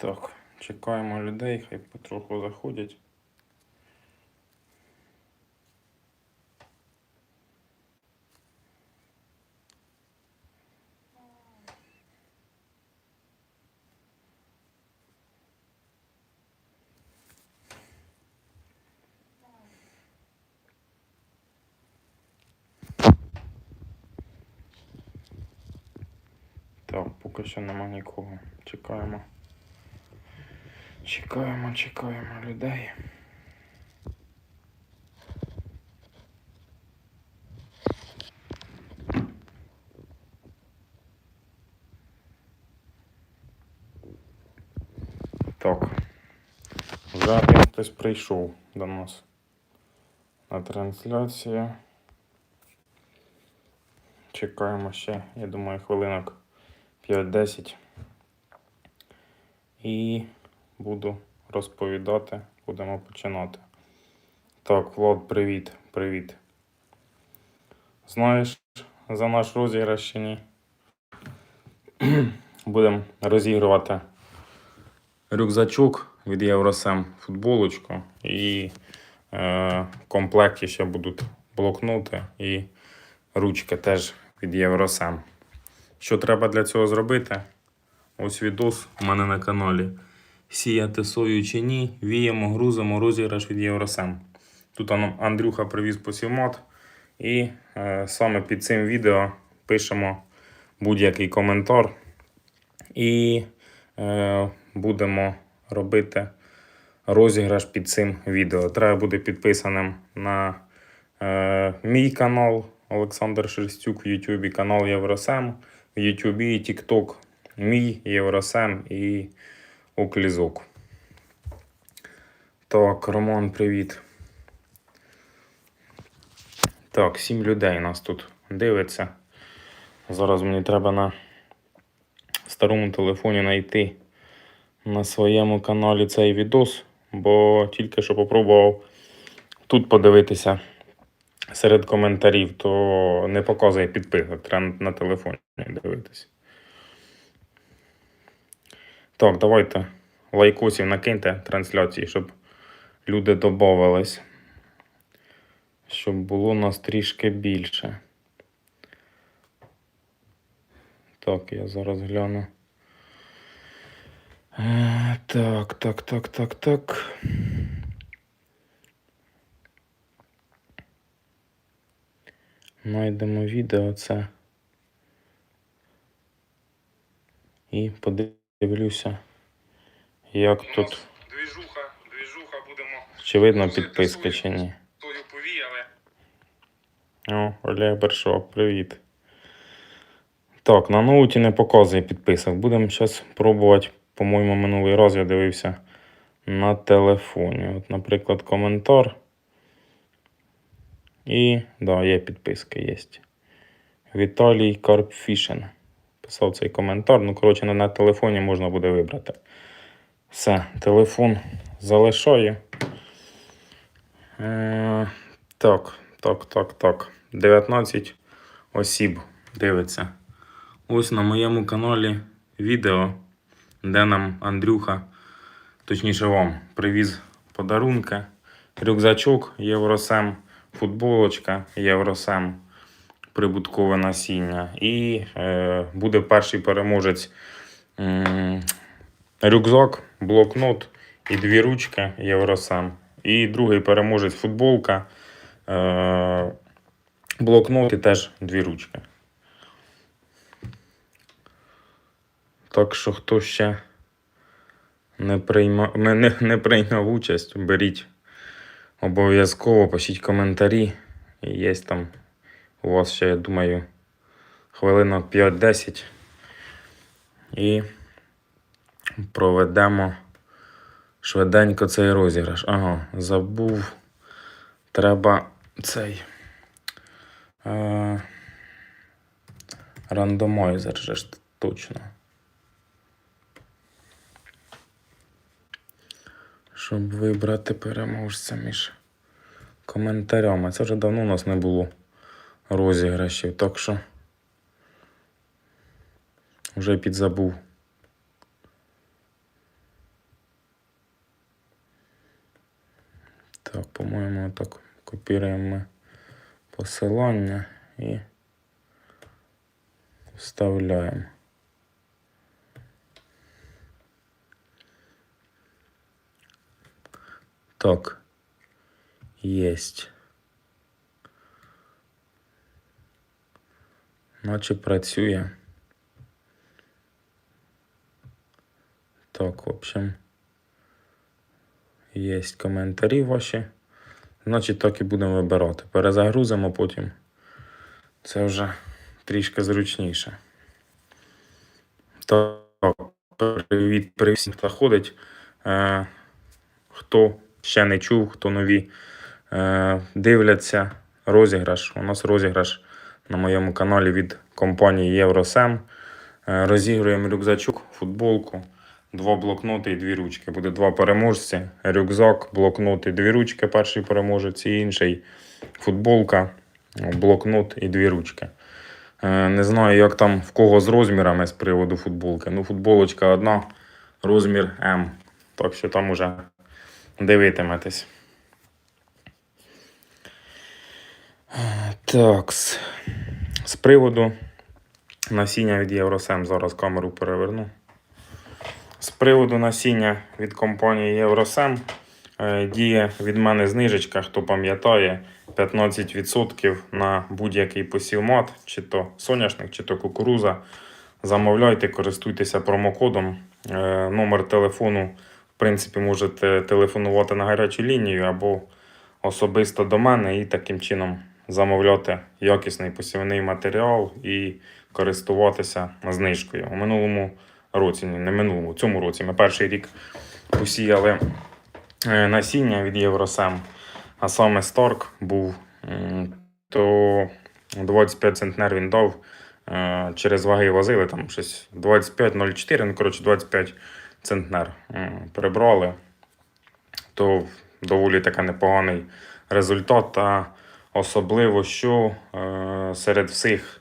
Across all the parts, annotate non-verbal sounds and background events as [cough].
Так, чекаємо людей, хай потроху заходять. Так, поки що нема нікого. Чекаємо. Чекаємо, чекаємо людей. Так. Вже хтось прийшов до нас на трансляцію. Чекаємо ще, я думаю, хвилинок 5-10. І буду розповідати, будемо починати. Так, Влад, привіт, привіт. Знаєш за наш розіграш ні? [clears throat] Будемо розігрувати рюкзачок від Євросем, футболочку і е, в комплекті ще будуть блокноти і ручки теж від Євросем. Що треба для цього зробити? Ось відос у мене на каналі. Сіяти сою чи ні, віємо, грузимо, розіграш від Євросем. Тут Андрюха привіз посівмат. І е, саме під цим відео пишемо будь-який коментар. І е, будемо робити розіграш під цим відео. Треба бути підписаним на е, мій канал Олександр Шерстюк в Ютубі, канал Євросем в Ютубі і TikTok мій Євросем і Оклізок. Так, Роман, привіт. Так, сім людей нас тут дивиться. Зараз мені треба на старому телефоні знайти на своєму каналі цей відос, бо тільки що попробував тут подивитися серед коментарів, то не показує підписок, треба на телефоні дивитися. Так, давайте лайкосів накиньте трансляції, щоб люди додавались. Щоб було нас трішки більше. Так, я зараз гляну. Е, Так, так, так, так, так. Найдемо відео це. І подивлюся, як тут. Двіжуха, двіжуха, будемо Чи видно підписка чи ні. тою повіяли. О, Олег Бершов, привіт. Так, на ноуті не показує підписок. Будемо зараз пробувати, по-моєму, минулий раз я дивився на телефоні. От, наприклад, коментар. І, да, є підписка, є. Віталій Карпфішин. Писав цей коментар. Ну, коротше, на, телефоні можна буде вибрати. Все, телефон залишаю. Е, так, так, так, так. 19 осіб дивиться. Ось на моєму каналі відео, де нам Андрюха, точніше вам, привіз подарунки. Рюкзачок Євросем, футболочка Євросем, прибуткове насіння. І е, буде перший переможець м, рюкзак, блокнот і дві ручки Євросем. І другий переможець футболка. Е, блокнот і теж дві ручки. Так що хто ще не приймав, не, не, прийняв участь, беріть обов'язково, пишіть коментарі. Є там у вас ще, я думаю, хвилинок 5-10. І проведемо швиденько цей розіграш. Ага, забув. Треба цей. Е, рандомайзер же ж точно. Щоб вибрати переможця між коментарями. Це вже давно у нас не було розіграшів, так що вже підзабув. Так, по-моєму, так копіруємо ми посилання і вставляємо. Так, єсть. Наче працює. Так, в общем. Є коментарі ваші. Значить, так і будемо вибирати. Перезагрузимо потім. Це вже трішки зручніше. Так, привіт, привіт всім, хто ходить. Е, хто ще не чув, хто нові е, дивляться розіграш. У нас розіграш на моєму каналі від компанії Євросем. Е, розігруємо рюкзачок, футболку, два блокноти і дві ручки. Буде два переможці. Рюкзак, блокноти, дві ручки. Перший переможець і інший футболка, блокнот і дві ручки. Е, Не знаю, як там в кого з розмірами з приводу футболки. Ну, футболочка одна, розмір М. Так що там уже дивитиметесь. Так. З приводу насіння від Євросем. Зараз камеру переверну. З приводу насіння від компанії Євросем е, діє від мене знижечка, хто пам'ятає, 15% на будь-який посівмат, чи то соняшник, чи то кукуруза. Замовляйте, користуйтеся промокодом. Е, Номер телефону, в принципі, можете телефонувати на гарячу лінію або особисто до мене і таким чином замовляти якісний посівний матеріал і користуватися знижкою. У минулому році, не минулому, цьому році ми перший рік посіяли е, насіння від Євросем, а саме Старк був, то 25 центнер він дав. е, Через ваги возили там щось 25,04, ну коротше 25 центнер прибрали. То доволі таки непоганий результат. Та особливо, що е, серед всіх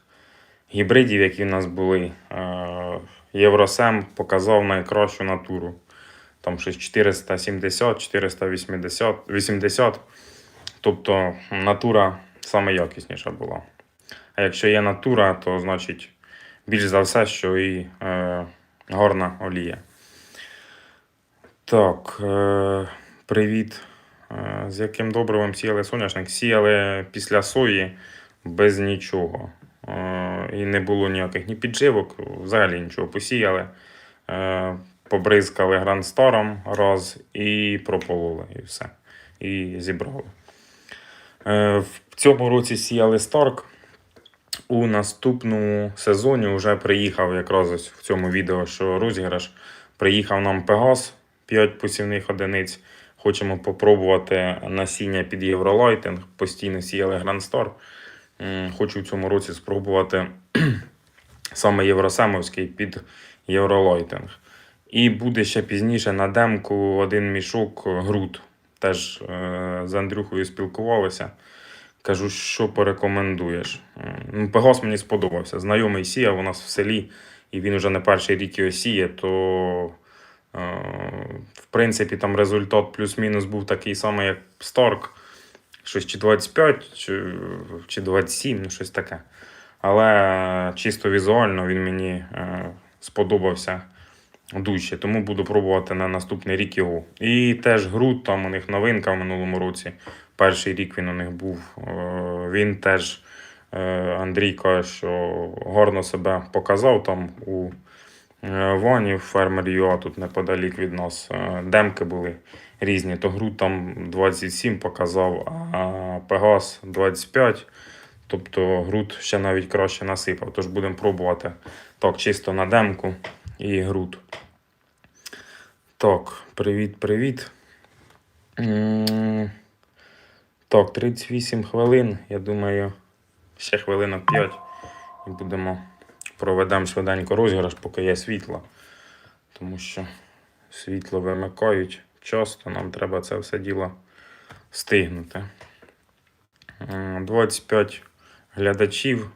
гібридів, які в нас були, е, Євросем показав найкращу натуру. Там щось 470, 480, 80. Тобто натура саме якісніша була. А якщо є натура, то значить більш за все, що і е, горна олія. Так, е, привіт. Е, З яким добривом сіяли соняшник? Сіяли після сої без нічого. Е, І не було ніяких ні підживок, взагалі нічого посіяли. Е, Побризкали грандстаром раз і пропололи, і все. І зібрали. В цьому році сіяли Старк. У наступному сезоні вже приїхав якраз ось в цьому відео, що розіграш. Приїхав нам Пегас 5 посівних одиниць. Хочемо попробувати насіння під Євролайтинг. Постійно сіяли Грандстар. Хочу в цьому році спробувати [clears throat] саме Євросемовський під Євролайтинг. І буде ще пізніше на демку один мішок груд. Теж е, з Андрюхою спілкувалися. Кажу, що порекомендуєш. Ну, Пегас мені сподобався. Знайомий сіяв у нас в селі, і він вже не перший рік його сіє, то в принципі там результат плюс-мінус був такий самий, як Старк. Щось чи 25, чи, чи 27, ну щось таке. Але чисто візуально він мені е, сподобався дужче, тому буду пробувати на наступний рік його. І теж груд, там у них новинка в минулому році. Перший рік він у них був. Е, Він теж е, Андрій каже, що гарно себе показав там у е, Вані, фермер ЮА тут неподалік від нас. Е, Демки були різні. То груд там 27 показав, а Пегас 25. Тобто груд ще навіть краще насипав. Тож будемо пробувати так, чисто на демку і груд. Так, привіт, привіт. Так, 38 хвилин. Я думаю, ще хвилинок 5 і будемо проведемо швиденько розіграш, поки є світло. Тому що світло вимикають часто, нам треба це все діло встигнути. 25 глядачів.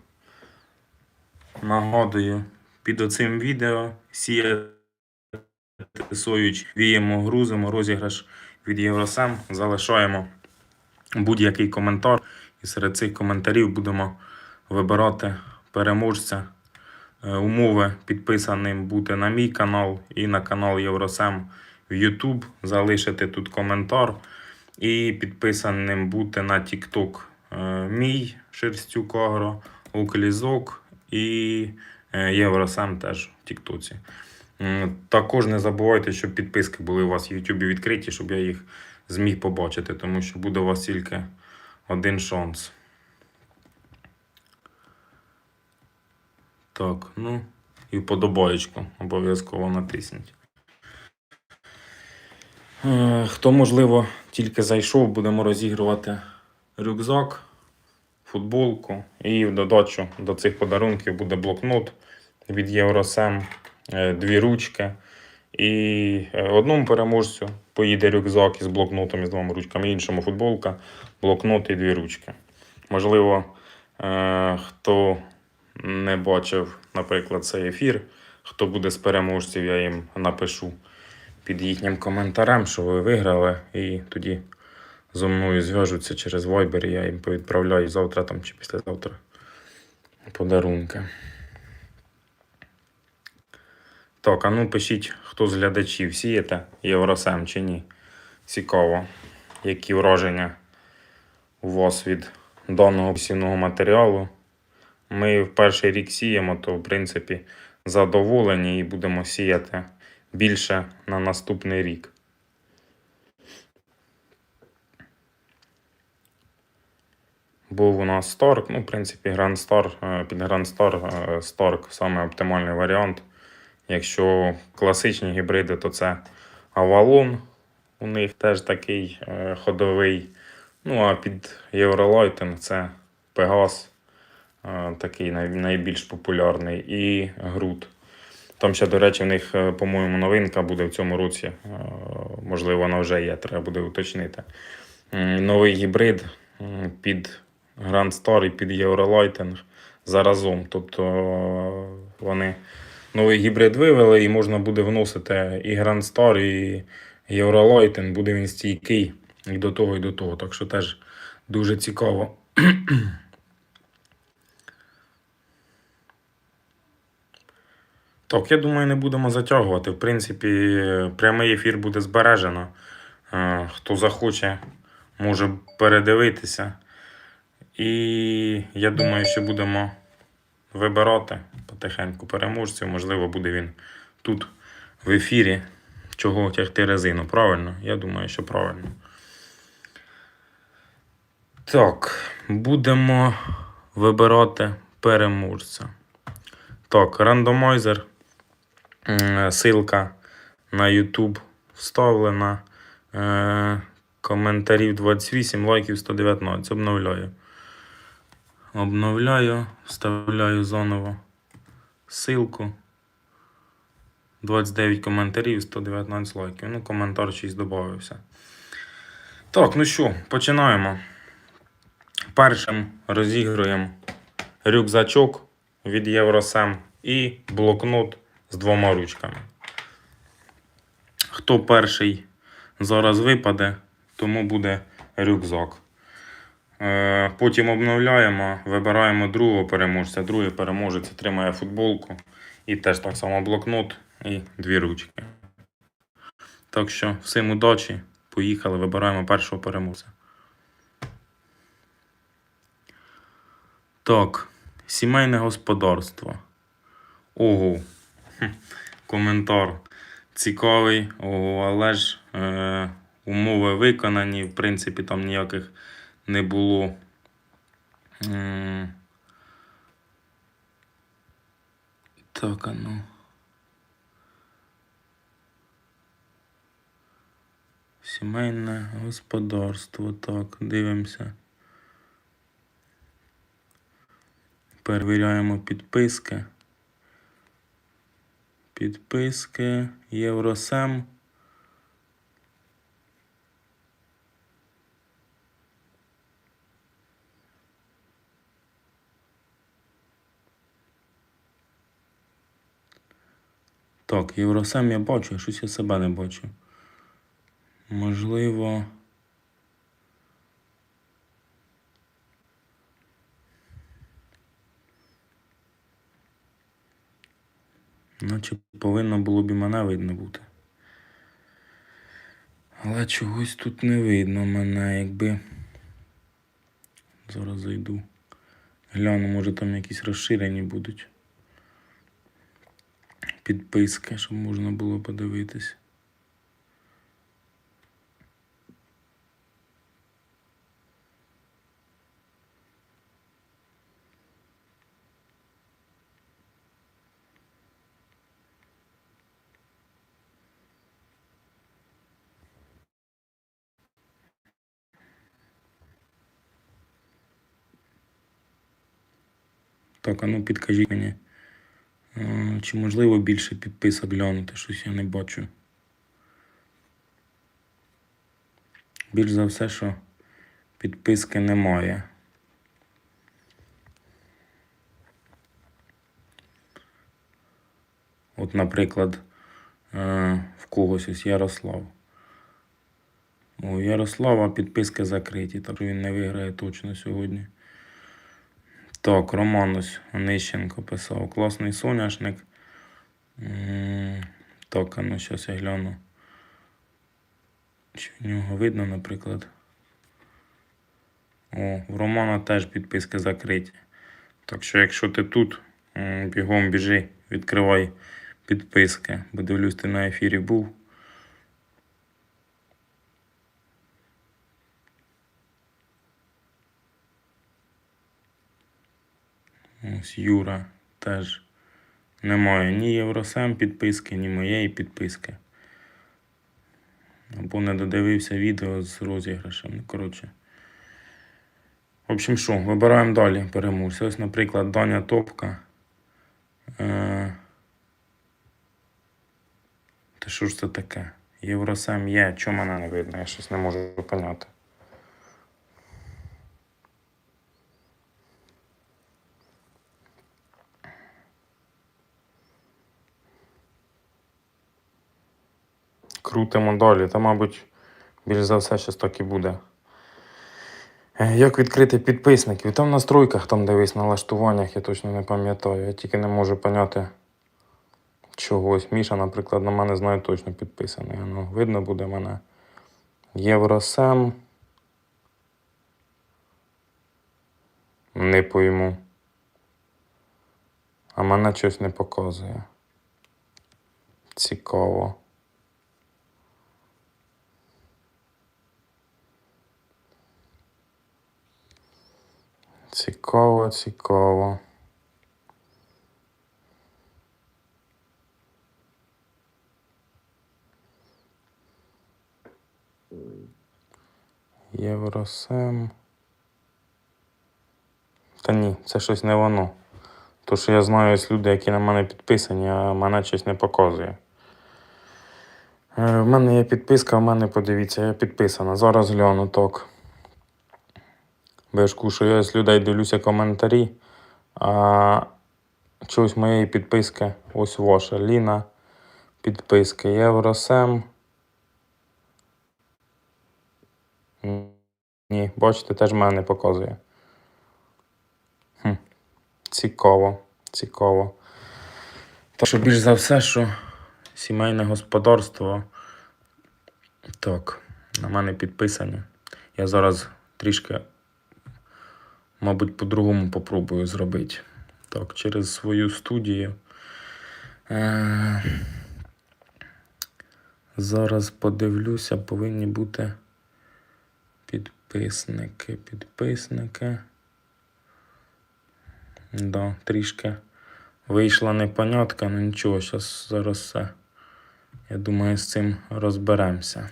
Нагадую, під оцим відео сіяти сою, віємо, грузимо, розіграш від Євросем, залишаємо будь-який коментар. І серед цих коментарів будемо вибирати переможця. Е, Умови підписаним бути на мій канал і на канал Євросем в YouTube. Залишити тут коментар. І підписаним бути на TikTok е, мій Шерстюк Агро, Уклізок і е, Євросем теж в Тіктоці. Також не забувайте, щоб підписки були у вас в YouTube відкриті, щоб я їх зміг побачити, тому що буде у вас тільки один шанс. Так, ну і вподобаєчку обов'язково натисніть. Е, Хто, можливо, тільки зайшов, будемо розігрувати рюкзак, футболку. І в додачу до цих подарунків буде блокнот від Євросем, е, дві ручки. І е, одному переможцю поїде рюкзак із блокнотом із двома ручками, іншому футболка, блокнот і дві ручки. Можливо, хто не бачив, наприклад, цей ефір, хто буде з переможців, я їм напишу під їхнім коментарем, що ви виграли, і тоді зо мною зв'яжуться через Viber, і я їм повідправляю завтра там чи післязавтра подарунки. Так, а ну пишіть, хто з глядачів сієте Євросем чи ні. Цікаво, які враження у вас від даного посівного матеріалу. Ми в перший рік сіємо, то в принципі задоволені і будемо сіяти більше на наступний рік. Був у нас Старк, ну, в принципі, Grand Star, е, під Grand Star е, саме оптимальний варіант. Якщо класичні гібриди, то це Avalon. У них теж такий е, ходовий. Ну, а під Eurolighting це Pegas, такий найбільш популярний, і Грут. Там ще, до речі, в них, е, по-моєму, новинка буде в цьому році. Е, Можливо, вона вже є, треба буде уточнити. Новий гібрид під Grand Star і під Eurolighting заразом. Тобто е, вони новий гібрид вивели і можна буде вносити і Grand Star, і Eurolighting. Буде він стійкий і до того, і до того. Так що теж дуже цікаво. Так, я думаю, не будемо затягувати. В принципі, прямий ефір буде збережено. Е, Хто захоче, може передивитися. І я думаю, що будемо вибирати потихеньку переможців. Можливо, буде він тут в ефірі. Чого тягти резину? Правильно? Я думаю, що правильно. Так, будемо вибирати переможця. Так, рандомайзер. М, Ссылка на YouTube вставлена. Е, коментарів 28, лайків 119. Обновляю. Обновляю, вставляю заново ссылку. 29 коментарів, 119 лайків. Ну, коментар чийсь додався. Так, ну що, починаємо. Першим розігруємо рюкзачок від Євросем і блокнот з двома ручками. Хто перший зараз випаде, тому буде рюкзак. Е, Потім обновляємо, вибираємо другого переможця. Другий переможець отримає футболку і теж так само блокнот і дві ручки. Так що всім удачі. Поїхали, вибираємо першого переможця. Так, сімейне господарство. Ого. Коментар цікавий, але ж е, умови виконані, в принципі, там ніяких не було. Так, а ну. Сімейне господарство. Так, дивимося. Перевіряємо підписки. Підписки. Євросем. Так, Євросем я бачу, щось я себе не бачу. Можливо. Наче повинно було б і мене видно бути. Але чогось тут не видно мене, якби. Зараз зайду. Гляну, може там якісь розширені будуть. Підписки, щоб можна було подивитись. Так, а ну підкажіть мені, е, чи можливо більше підписок глянути? Щось я не бачу. Більш за все, що підписки немає. От, наприклад, е, в когось ось Ярослав. У Ярослава підписки закриті, так він не виграє точно сьогодні. Так, Роман ось Онищенко писав. Класний соняшник. Так, ну зараз я гляну. Чи в нього видно, наприклад. О, в Романа теж підписки закриті. Так що, якщо ти тут, бігом біжи, відкривай підписки. Бо дивлюсь, ти на ефірі був. Ось Юра теж немає ні Євросем підписки, ні моєї підписки. Або не додивився відео з розіграшем. Ну, коротше. В общем, що, вибираємо далі переможця. Ось, наприклад, Даня Топка. Е... Та що ж це таке? Євросем є, чого мене не видно? Я щось не можу поняти. Крутимо далі. Та, мабуть, більш за все, щось так і буде. Е, Як відкрити підписників? Там в настройках, там дивись, налаштуваннях, я точно не пам'ятаю. Я тільки не можу поняти чогось. Міша, наприклад, на мене знаю точно підписаний. Ну, видно буде мене. Євросем. Не пойму. А мене щось не показує. Цікаво. Цікаво, цікаво. Євросем. Та ні, це щось не воно. То, що я знаю, є люди, які на мене підписані, а мене щось не показує. Е, в мене є підписка, в мене подивіться, я підписана. Зараз гляну так. Бо я ж кушаю, я з людей дивлюся коментарі. А чогось моєї підписки, ось ваша Ліна. Підписки Євросем. Ні, бачите, теж мене не показує. Хм. Цікаво, цікаво. Так що більш за все, що сімейне господарство. Так, на мене підписані. Я зараз трішки мабуть, по-другому попробую зробити. Так, через свою студію. Е- зараз подивлюся, повинні бути підписники. Підписники. Да, трішки вийшла непонятка, ну нічого, зараз, зараз все. Я думаю, з цим розберемося.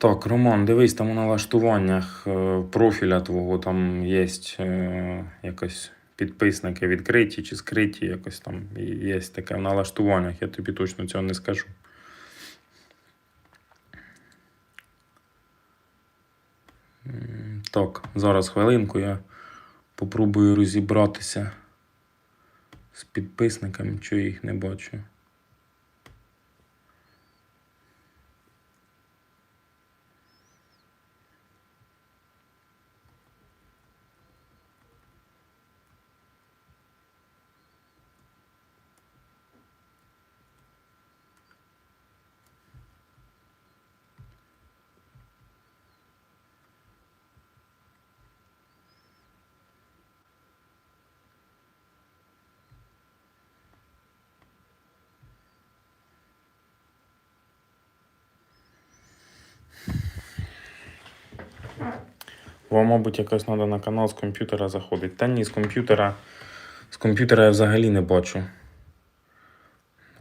Так, Роман, дивись, там у налаштуваннях е, профіля твого там є е, якось підписники відкриті чи скриті, якось там є таке в налаштуваннях, я тобі точно цього не скажу. Так, зараз хвилинку я попробую розібратися з підписниками, я їх не бачу. Вам, мабуть, якось треба на канал з комп'ютера заходити. Та ні, з комп'ютера. З комп'ютера я взагалі не бачу.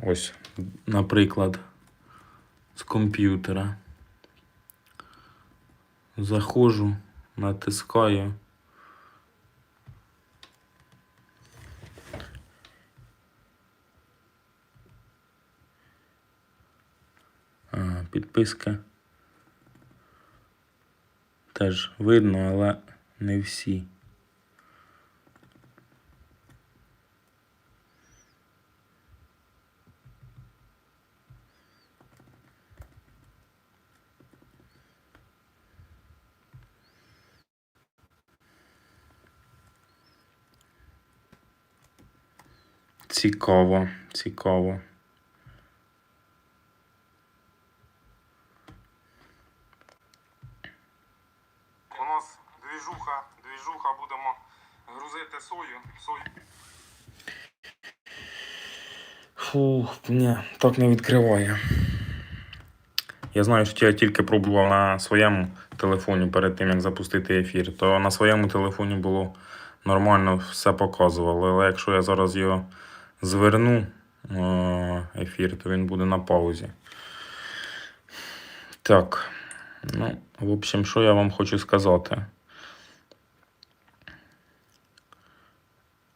Ось, наприклад, з комп'ютера. Заходжу, натискаю. А, підписка. Теж видно, але не всі. Цікаво, цікаво. У нас двіжуха, двіжуха будемо грузити сою. Сою. Фу, ні, так не відкриває. Я знаю, що я тільки пробував на своєму телефоні перед тим, як запустити ефір, то на своєму телефоні було нормально все показувало. Але якщо я зараз його зверну е, ефір, то він буде на паузі. Так. Ну, в общем, що я вам хочу сказати.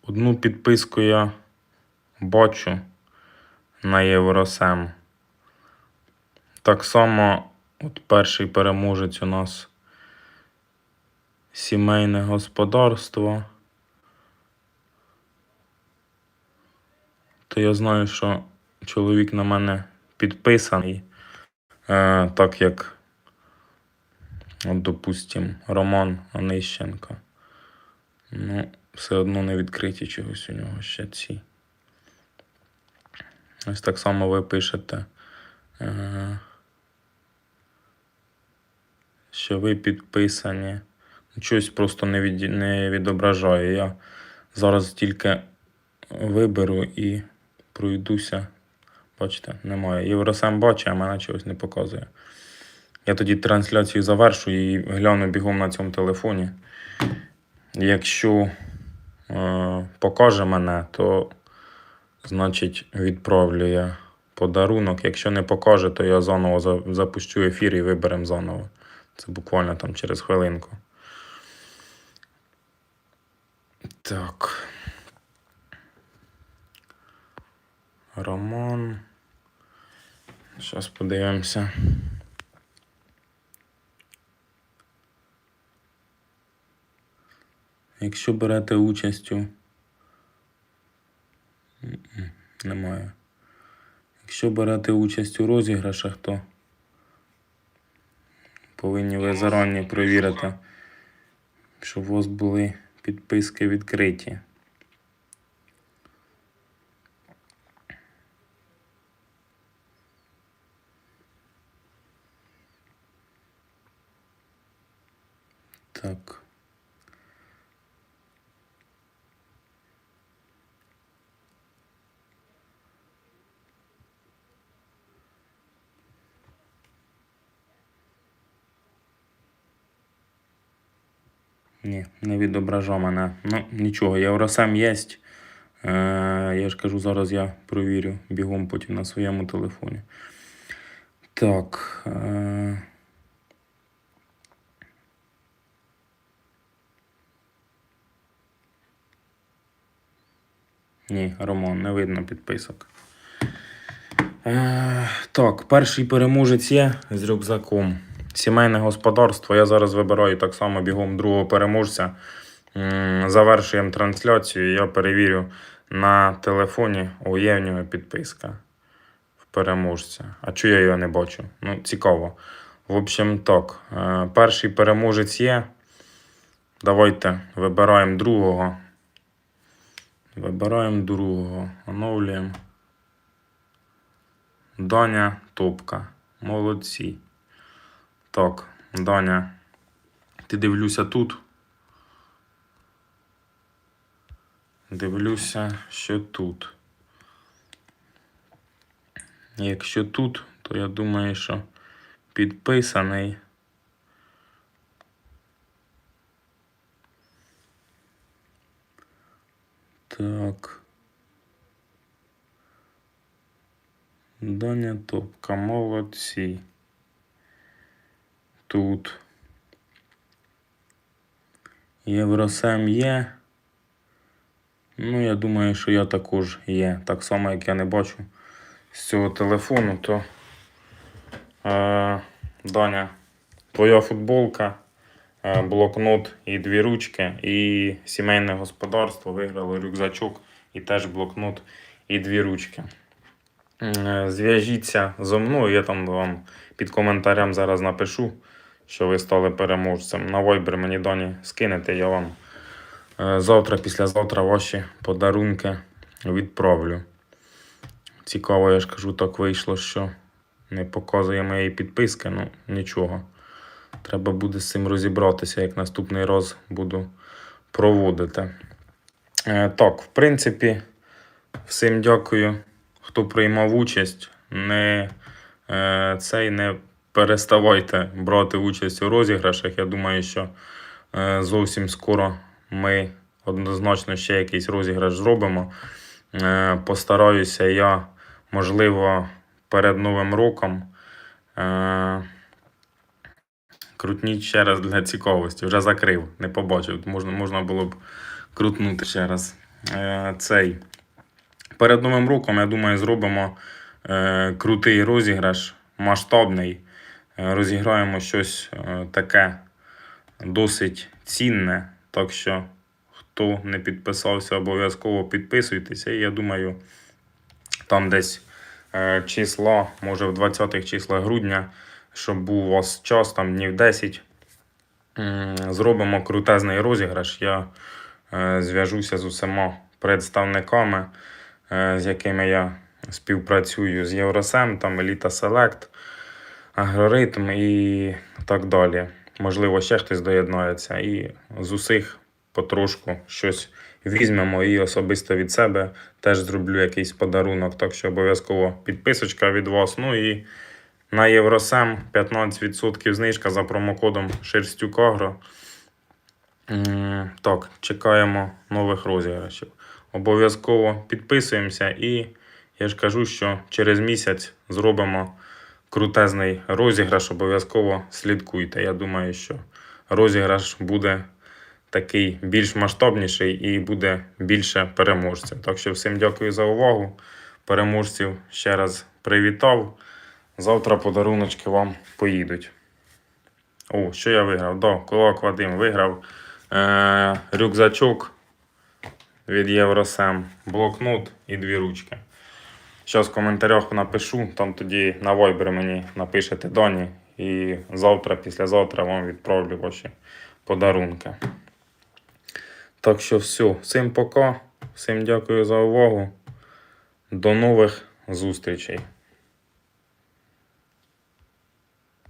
Одну підписку я бачу на Євросем. Так само, от перший переможець у нас сімейне господарство. То я знаю, що чоловік на мене підписаний, е, так як, от, допустим, Роман Онищенко. Ну, все одно не відкриті чогось у нього ще ці. Ось так само ви пишете, е, що ви підписані. Щось просто не, від, не відображає. Я зараз тільки виберу і пройдуся. Бачите, немає. Євросем бачить, а мене чогось не показує. Я тоді трансляцію завершу і гляну бігом на цьому телефоні. Якщо покаже мене, то значить відправлю я подарунок. Якщо не покаже, то я заново запущу ефір і виберемо заново. Це буквально там через хвилинку. Так. Роман. Зараз подивимося. Якщо берете участь у. Немає. Якщо берете участь у розіграшах, то повинні ви зарані перевірити, щоб у вас були підписки відкриті. Так. Ні, не відображав мене. Ну, нічого, Євросем є. Е, я ж кажу, зараз я провірю бігом потім на своєму телефоні. Так. Е, ні, Роман, не видно підписок. Е, так, перший переможець є з рюкзаком. Сімейне господарство. Я зараз вибираю так само бігом другого переможця. Завершуємо трансляцію. Я перевірю на телефоні. О, підписка в переможця. А чого я його не бачу? Ну, цікаво. В общем, так. е, Перший переможець є. Давайте вибираємо другого. Вибираємо другого. Оновлюємо. Даня Топка. Молодці. Так, Даня, ти дивлюся тут. Дивлюся, що тут. Якщо тут, то я думаю, що підписаний. Так. Даня топка, молодці. Тут. Євросем є. Ну, я думаю, що я також є. Так само, як я не бачу з цього телефону, то е, Даня, твоя футболка, е, блокнот і дві ручки, і сімейне господарство виграло рюкзачок і теж блокнот і дві ручки. Е, Зв'яжіться зо мною, я там вам під коментарем зараз напишу, що ви стали переможцем. На Viber мені дані скинете, я вам е, завтра, післязавтра ваші подарунки відправлю. Цікаво, я ж кажу, так вийшло, що не показує моєї підписки, ну нічого. Треба буде з цим розібратися, як наступний раз буду проводити. Е, так, в принципі, всім дякую, хто приймав участь. Не, е, цей не переставайте брати участь у розіграшах. Я думаю, що е, зовсім скоро ми однозначно ще якийсь розіграш зробимо. Е, постараюся я, можливо, перед Новим роком. Е, крутніть ще раз для цікавості. Вже закрив, не побачив. Можна, можна було б крутнути ще раз. Цей. Перед Новим роком, я думаю, зробимо е, крутий розіграш, масштабний. Е, розіграємо щось е, таке досить цінне. Так що, хто не підписався, обов'язково підписуйтеся. І я думаю, там десь е, числа, може в 20-х числах грудня, щоб був у вас час, там днів 10. Зробимо крутезний розіграш. Я зв'яжуся з усіма представниками, з якими я співпрацюю з Євросем, там Еліта Селект, Агроритм і так далі. Можливо, ще хтось доєднається. І з усіх потрошку щось візьмемо і особисто від себе теж зроблю якийсь подарунок. Так що обов'язково підписочка від вас. Ну і на Євросем 15% знижка за промокодом Шерстюкагро. Так, чекаємо нових розіграшів. Обов'язково підписуємося і я ж кажу, що через місяць зробимо крутезний розіграш. Обов'язково слідкуйте. Я думаю, що розіграш буде такий більш масштабніший і буде більше переможців. Так що всім дякую за увагу. Переможців ще раз привітав. Завтра подаруночки вам поїдуть. О, що я виграв? Да, Кулак Вадим виграв е- рюкзачок від Євросем, блокнот і дві ручки. Зараз в коментарях напишу, там тоді на Viber мені напишете дані. І завтра, післязавтра вам відправлю ваші подарунки. Так що все, всім пока, всім дякую за увагу. До нових зустрічей.